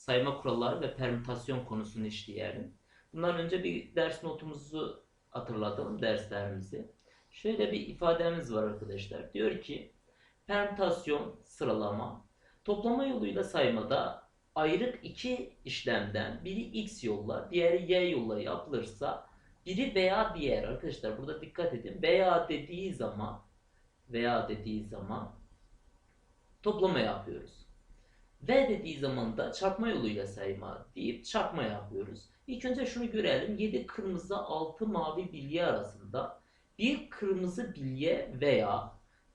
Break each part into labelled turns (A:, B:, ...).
A: sayma kuralları ve permütasyon konusunu işleyelim. Bundan önce bir ders notumuzu hatırlatalım derslerimizi. Şöyle bir ifademiz var arkadaşlar. Diyor ki permütasyon sıralama toplama yoluyla saymada ayrık iki işlemden biri x yolla diğeri y yolla yapılırsa biri veya diğer arkadaşlar burada dikkat edin veya dediği zaman veya dediği zaman toplama yapıyoruz. Ve dediği zaman da çarpma yoluyla sayma deyip çarpma yapıyoruz. İlk önce şunu görelim. 7 kırmızı 6 mavi bilye arasında bir kırmızı bilye veya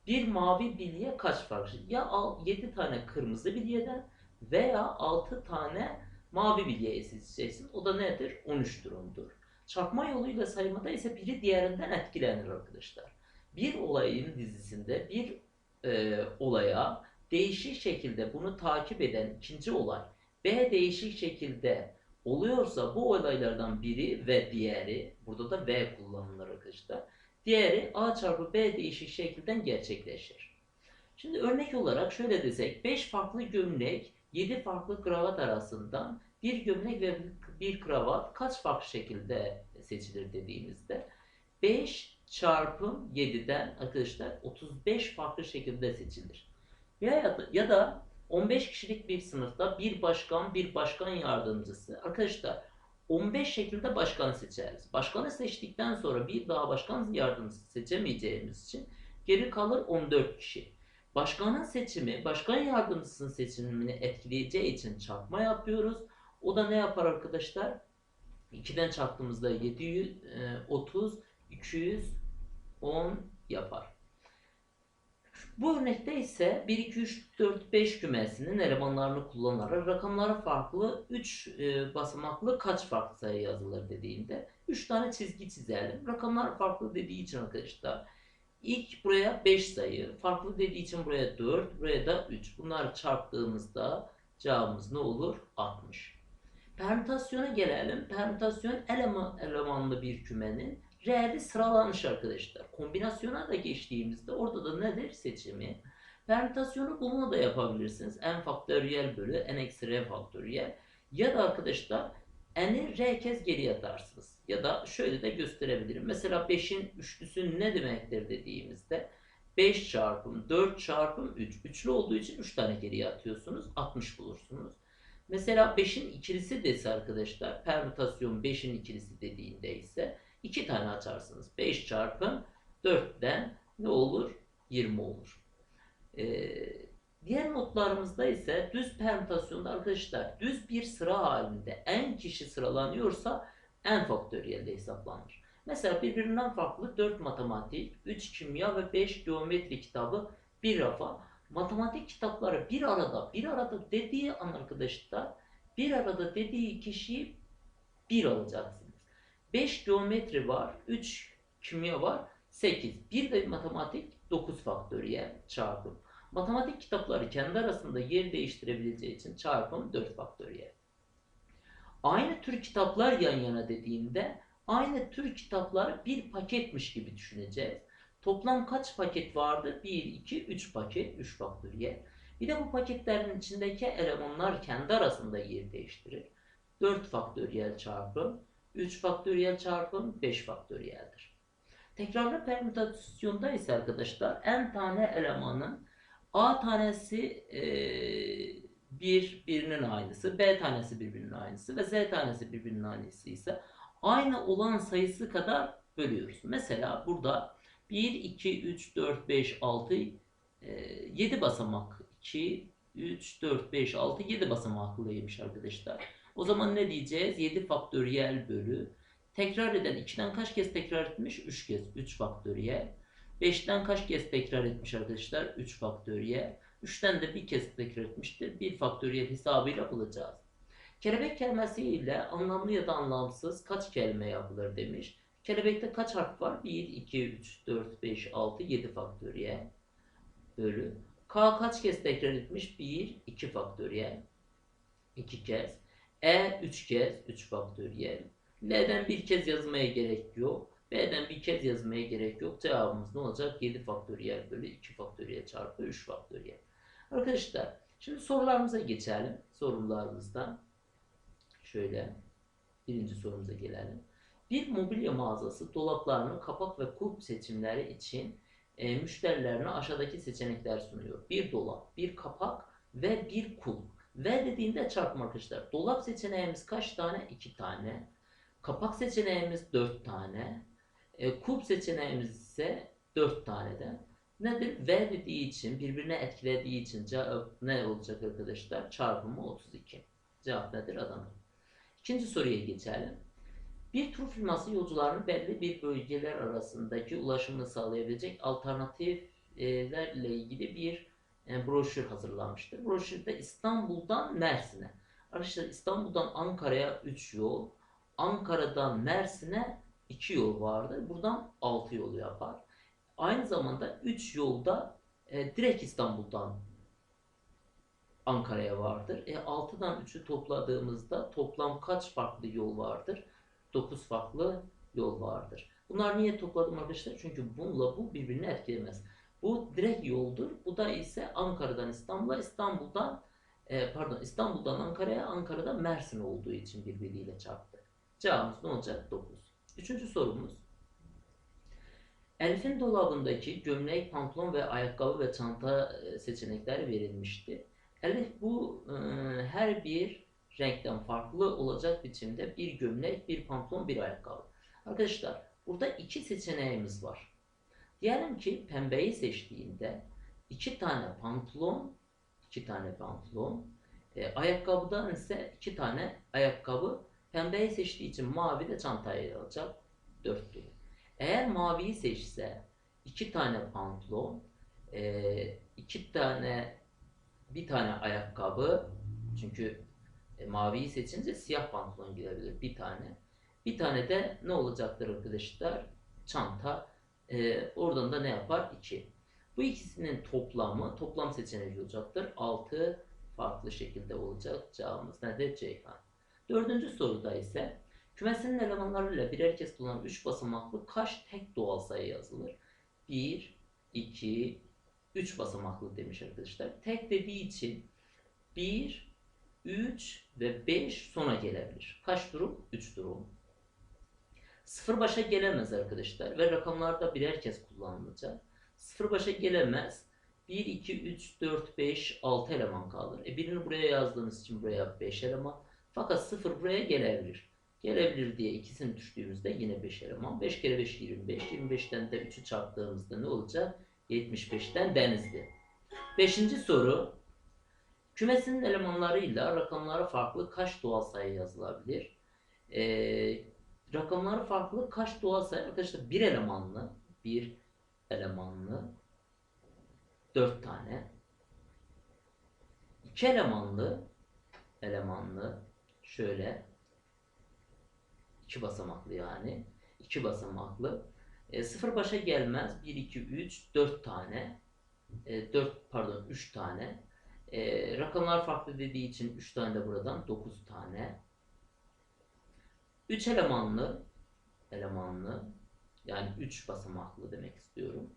A: bir mavi bilye kaç fark? Ya 7 tane kırmızı bilyeden veya 6 tane mavi bilye seçeceksin. O da nedir? 13 durumdur. Çarpma yoluyla saymada ise biri diğerinden etkilenir arkadaşlar. Bir olayın dizisinde bir e, olaya değişik şekilde bunu takip eden ikinci olay B değişik şekilde oluyorsa bu olaylardan biri ve diğeri burada da V kullanılır arkadaşlar. Diğeri A çarpı B değişik şekilde gerçekleşir. Şimdi örnek olarak şöyle desek 5 farklı gömlek 7 farklı kravat arasından bir gömlek ve bir kravat kaç farklı şekilde seçilir dediğimizde 5 çarpım 7'den arkadaşlar 35 farklı şekilde seçilir. Ya, ya da 15 kişilik bir sınıfta bir başkan, bir başkan yardımcısı. Arkadaşlar 15 şekilde başkan seçeriz. Başkanı seçtikten sonra bir daha başkan yardımcısı seçemeyeceğimiz için geri kalır 14 kişi. Başkanın seçimi, başkan yardımcısının seçimini etkileyeceği için çarpma yapıyoruz. O da ne yapar arkadaşlar? 2'den çarptığımızda 730, 210 yapar. Bu örnekte ise 1, 2, 3, 4, 5 kümesinin elemanlarını kullanarak rakamları farklı 3 e, basamaklı kaç farklı sayı yazılır dediğinde 3 tane çizgi çizelim. Rakamlar farklı dediği için arkadaşlar ilk buraya 5 sayı, farklı dediği için buraya 4, buraya da 3. Bunları çarptığımızda cevabımız ne olur? 60. Permütasyona gelelim. Permütasyon eleman elemanlı bir kümenin R'li sıralanmış arkadaşlar. Kombinasyona da geçtiğimizde orada da nedir? Seçimi. Permütasyonu bununla da yapabilirsiniz. n faktöriyel bölü n eksi r faktöriyel. Ya da arkadaşlar n'i r kez geri atarsınız. Ya da şöyle de gösterebilirim. Mesela 5'in üçlüsü ne demektir dediğimizde 5 çarpım 4 çarpım 3. Üçlü olduğu için 3 tane geriye atıyorsunuz. 60 bulursunuz. Mesela 5'in ikilisi dese arkadaşlar permütasyon 5'in ikilisi dediğinde ise 2 tane açarsınız. 5 çarpı 4'ten ne olur? 20 olur. Ee, diğer notlarımızda ise düz permütasyonda arkadaşlar düz bir sıra halinde en kişi sıralanıyorsa en faktöriyelde hesaplanır. Mesela birbirinden farklı 4 matematik, 3 kimya ve 5 geometri kitabı bir rafa. Matematik kitapları bir arada, bir arada dediği an arkadaşlar bir arada dediği kişiyi bir alacaksınız. 5 geometri var, 3 kimya var, 8. Bir de matematik 9 faktöriyel çarpım. Matematik kitapları kendi arasında yer değiştirebileceği için çarpım 4 faktöriyel. Aynı tür kitaplar yan yana dediğimde aynı tür kitapları bir paketmiş gibi düşüneceğiz. Toplam kaç paket vardı? 1, 2, 3 paket, 3 faktöriyel. Bir de bu paketlerin içindeki elemanlar kendi arasında yer değiştirir. 4 faktöriyel çarpım 3 faktöriyel çarpım 5 faktöriyeldir. Tekrarlı permütasyonda ise arkadaşlar n tane elemanın a tanesi e, bir birinin aynısı, b tanesi birbirinin aynısı ve z tanesi birbirinin aynısı ise aynı olan sayısı kadar bölüyoruz. Mesela burada 1, 2, 3, 4, 5, 6, 7 basamak 2, 3, 4, 5, 6, 7 basamaklıymış arkadaşlar. O zaman ne diyeceğiz? 7 faktöriyel bölü. Tekrar eden 2'den kaç kez tekrar etmiş? 3 kez. 3 faktöriyel. 5'ten kaç kez tekrar etmiş arkadaşlar? 3 faktöriyel. 3'ten de bir kez tekrar etmiştir. 1 faktöriyel hesabıyla bulacağız. Kelebek kelimesi ile anlamlı ya da anlamsız kaç kelime yapılır demiş. Kelebekte kaç harf var? 1, 2, 3, 4, 5, 6, 7 faktöriyel bölü. K kaç kez tekrar etmiş? 1, 2 faktöriyel. 2 kez. E 3 kez 3 faktöriyel. L'den bir kez yazmaya gerek yok. B'den bir kez yazmaya gerek yok. Cevabımız ne olacak? 7 faktöriyel bölü 2 faktöriyel çarpı 3 faktöriyel. Arkadaşlar Şimdi sorularımıza geçelim. Sorularımızda şöyle birinci sorumuza gelelim. Bir mobilya mağazası dolaplarını kapak ve kulp seçimleri için e, müşterilerine aşağıdaki seçenekler sunuyor. Bir dolap, bir kapak ve bir kulp. Ve dediğinde çarpma arkadaşlar. Dolap seçeneğimiz kaç tane? 2 tane. Kapak seçeneğimiz 4 tane. E, kulp seçeneğimiz ise 4 taneden. Nedir? V dediği için, birbirine etkilediği için cevap ne olacak arkadaşlar? Çarpımı 32. Cevap nedir? Adana. İkinci soruya geçelim. Bir tur firması yolcuların belli bir bölgeler arasındaki ulaşımını sağlayabilecek alternatiflerle ilgili bir e, broşür hazırlamıştır. Broşürde İstanbul'dan Mersin'e. Arkadaşlar İstanbul'dan Ankara'ya 3 yol, Ankara'dan Mersin'e 2 yol vardır. Buradan 6 yol yapar. Aynı zamanda 3 yolda e, direkt İstanbul'dan Ankara'ya vardır. E 6'dan 3'ü topladığımızda toplam kaç farklı yol vardır? 9 farklı yol vardır. Bunlar niye topladım arkadaşlar? Çünkü bununla bu birbirini etkilemez. Bu direkt yoldur. Bu da ise Ankara'dan İstanbul'a, İstanbul'dan e, pardon İstanbul'dan Ankara'ya, Ankara'dan Mersin olduğu için birbiriyle çarptı. Cevabımız ne olacak? 9. Üçüncü sorumuz. Elif'in dolabındaki gömlek, pantolon ve ayakkabı ve çanta e, seçenekleri verilmişti. Elif bu e, her bir renkten farklı olacak biçimde bir gömlek, bir pantolon, bir ayakkabı. Arkadaşlar burada iki seçeneğimiz var. Diyelim ki pembeyi seçtiğinde iki tane pantolon, iki tane pantolon, e, ayakkabıdan ise iki tane ayakkabı. Pembeyi seçtiği için mavi de çantayı alacak. Dörtlü. Eğer maviyi seçse iki tane pantolon, e, iki tane bir tane ayakkabı çünkü e, maviyi seçince siyah pantolon girebilir bir tane. Bir tane de ne olacaktır arkadaşlar? Çanta. E, oradan da ne yapar? 2. Bu ikisinin toplamı toplam seçeneği olacaktır. 6 farklı şekilde olacak. Cevabımız nedir? Ceyhan. Dördüncü soruda ise kümesinin elemanlarıyla birer kez kullanılan 3 basamaklı kaç tek doğal sayı yazılır? 1, 2, 3 basamaklı demiş arkadaşlar. Tek dediği için 1, 3 ve 5 sona gelebilir. Kaç durum? 3 durum. Sıfır başa gelemez arkadaşlar ve rakamlarda birer kez kullanılacak. Sıfır başa gelemez. 1, 2, 3, 4, 5, 6 eleman kalır. E birini buraya yazdığınız için buraya 5 eleman. Fakat sıfır buraya gelebilir. Gelebilir diye ikisini düştüğümüzde yine 5 eleman. 5 kere 5 25. 25'ten de 3'ü çarptığımızda ne olacak? 75'ten denizli. Beşinci soru. Kümesinin elemanlarıyla rakamları farklı kaç doğal sayı yazılabilir? Ee, rakamları farklı kaç doğal sayı? Arkadaşlar bir elemanlı, bir elemanlı, dört tane. İki elemanlı, elemanlı, şöyle, iki basamaklı yani, iki basamaklı. E, sıfır başa gelmez. 1, 2, 3, 4 tane. E, 4 pardon 3 tane. E, rakamlar farklı dediği için 3 tane de buradan 9 tane. 3 elemanlı elemanlı yani 3 basamaklı demek istiyorum.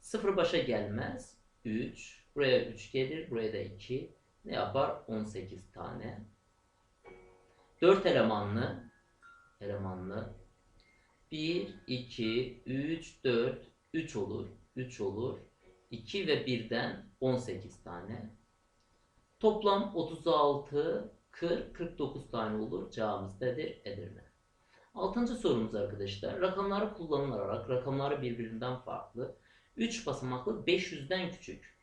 A: Sıfır başa gelmez. 3. Buraya 3 gelir. Buraya da 2. Ne yapar? 18 tane. 4 elemanlı elemanlı 1, 2, 3, 4, 3 olur. 3 olur. 2 ve 1'den 18 tane. Toplam 36, 40, 49 tane olur. Cevabımız nedir? Edirne. Altıncı sorumuz arkadaşlar. Rakamları kullanılarak rakamları birbirinden farklı. 3 basamaklı 500'den küçük.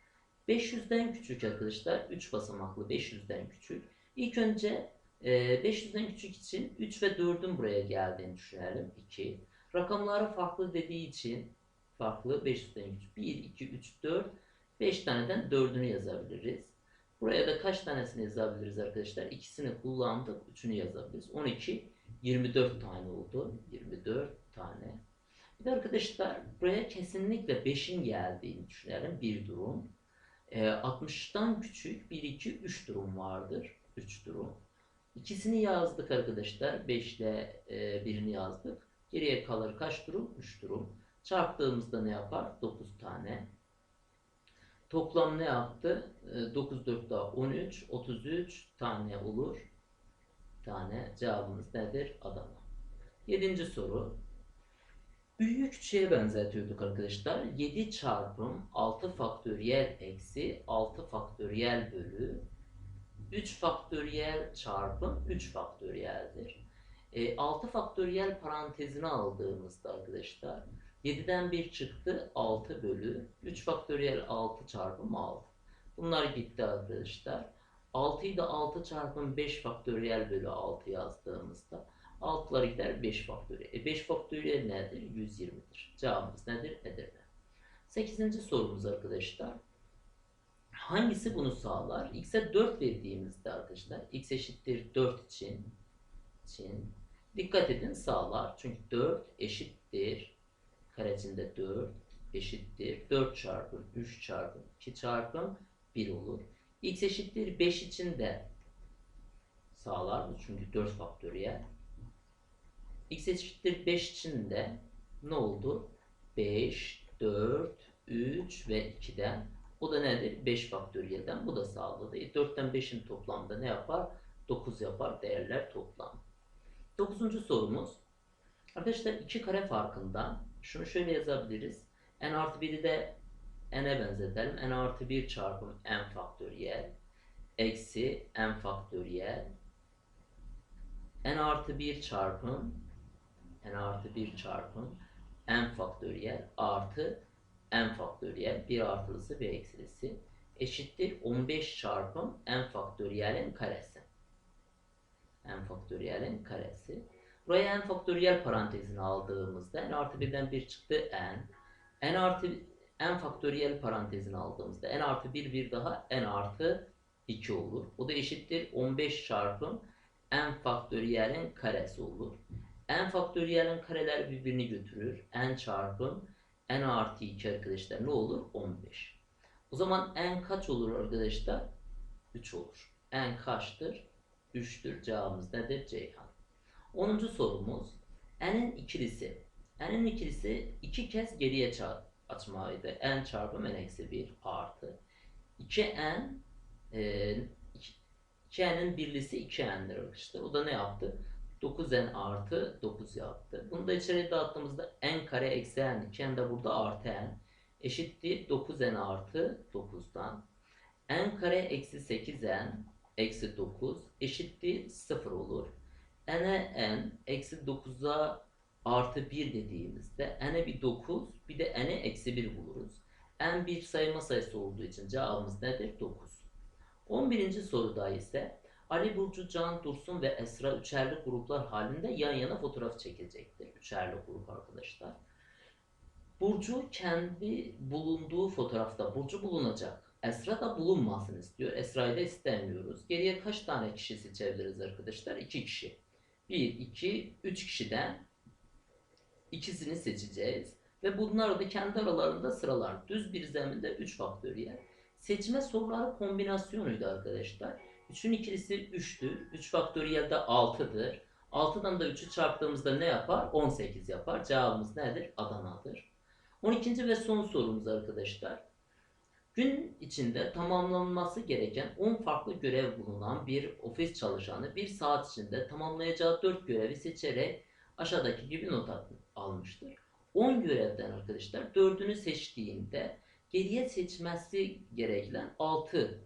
A: 500'den küçük arkadaşlar. 3 basamaklı 500'den küçük. İlk önce e, 500'den küçük için 3 ve 4'ün buraya geldiğini düşünelim. 2. Rakamları farklı dediği için farklı 500'den küçük. 1, 2, 3, 4. 5 taneden 4'ünü yazabiliriz. Buraya da kaç tanesini yazabiliriz arkadaşlar? İkisini kullandık. Üçünü yazabiliriz. 12, 24 tane oldu. 24 tane. Bir de arkadaşlar buraya kesinlikle 5'in geldiğini düşünelim. Bir durum. E, 60'tan küçük 1, 2, 3 durum vardır. 3 durum. İkisini yazdık arkadaşlar. 5 ile e, birini yazdık. Geriye kalır kaç durum? 3 durum. Çarptığımızda ne yapar? 9 tane. Toplam ne yaptı? E, 9 4 daha 13, 33 tane olur. Tane cevabımız nedir? Adana. Yedinci soru. Büyükçeye benzetiyorduk arkadaşlar. 7 çarpım 6 faktöriyel eksi 6 faktöriyel bölü 3 faktöriyel çarpım 3 faktöriyeldir. E, 6 faktöriyel parantezine aldığımızda arkadaşlar 7'den 1 çıktı 6 bölü 3 faktöriyel 6 çarpım 6. Bunlar gitti arkadaşlar. 6'yı da 6 çarpım 5 faktöriyel bölü 6 yazdığımızda 6'lar gider 5 faktöriyel. E 5 faktöriyel nedir? 120'dir. Cevabımız nedir? Edirne. 8. sorumuz arkadaşlar. Hangisi bunu sağlar? X'e 4 verdiğimizde arkadaşlar x eşittir 4 için için dikkat edin sağlar. Çünkü 4 eşittir karesinde 4 eşittir 4 çarpım 3 çarpım 2 çarpım 1 olur. X eşittir 5 için de sağlar. Çünkü 4 faktöriyel. x eşittir 5 için de ne oldu? 5, 4, 3 ve 2'den o da nedir? 5 faktöriyelden bu da sağladı. E, 4'ten 5'in toplamda ne yapar? 9 yapar değerler toplam. 9. sorumuz. Arkadaşlar 2 kare farkından şunu şöyle yazabiliriz. n artı 1'i de n'e benzetelim. n artı 1 çarpım n faktöriyel eksi n faktöriyel n artı 1 çarpım n artı 1 çarpım n faktöriyel artı n faktöriyel bir artılısı bir eksilisi eşittir 15 çarpım n faktöriyelin karesi. n faktöriyelin karesi. Buraya n faktöriyel parantezini aldığımızda n artı 1'den 1 çıktı n. n artı n faktöriyel parantezini aldığımızda n artı 1 bir daha n artı 2 olur. O da eşittir 15 çarpım n faktöriyelin karesi olur. n faktöriyelin kareler birbirini götürür. n çarpım n artı 2 arkadaşlar ne olur? 15. O zaman n kaç olur arkadaşlar? 3 olur. n kaçtır? 3'tür. Cevabımız nedir? Ceyhan. 10. sorumuz n'in ikilisi. n'in ikilisi iki kez geriye açmaydı. n çarpı n eksi 1 artı 2n e, 2n'in birlisi 2n'dir arkadaşlar. O da ne yaptı? 9n artı 9 yaptı. Bunu da içeri dağıttığımızda n kare eksi n 2n de burada artı n eşittir 9n artı 9'dan. n kare eksi 8n eksi 9 eşittir 0 olur. n'e n eksi 9'a artı 1 dediğimizde n'e bir 9 bir de n'e eksi 1 buluruz. n bir sayma sayısı olduğu için cevabımız nedir? 9. 11. soruda ise Ali Burcu, Can, Dursun ve Esra üçerli gruplar halinde yan yana fotoğraf çekilecektir. Üçerli grup arkadaşlar. Burcu kendi bulunduğu fotoğrafta Burcu bulunacak. Esra da bulunmasın istiyor. Esra'yı da istemiyoruz. Geriye kaç tane kişi seçebiliriz arkadaşlar? İki kişi. Bir, iki, üç kişiden ikisini seçeceğiz. Ve bunları da kendi aralarında sıralar. Düz bir zeminde 3 faktöriyel. Seçme soruları kombinasyonuydu arkadaşlar. 3'ün ikilisi 3'tür. 3 faktöriyel de 6'dır. 6'dan da 3'ü çarptığımızda ne yapar? 18 yapar. Cevabımız nedir? Adana'dır. 12. ve son sorumuz arkadaşlar. Gün içinde tamamlanması gereken 10 farklı görev bulunan bir ofis çalışanı bir saat içinde tamamlayacağı 4 görevi seçerek aşağıdaki gibi not almıştır. 10 görevden arkadaşlar 4'ünü seçtiğinde geriye seçmesi gereken 6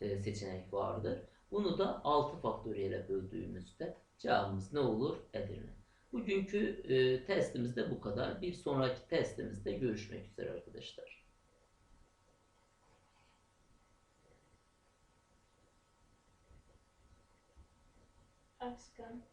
A: e, seçenek vardır. Bunu da 6 faktöriyele böldüğümüzde cevabımız ne olur? Edirne. Bugünkü e, testimiz de bu kadar. Bir sonraki testimizde görüşmek üzere arkadaşlar.
B: Aşkım.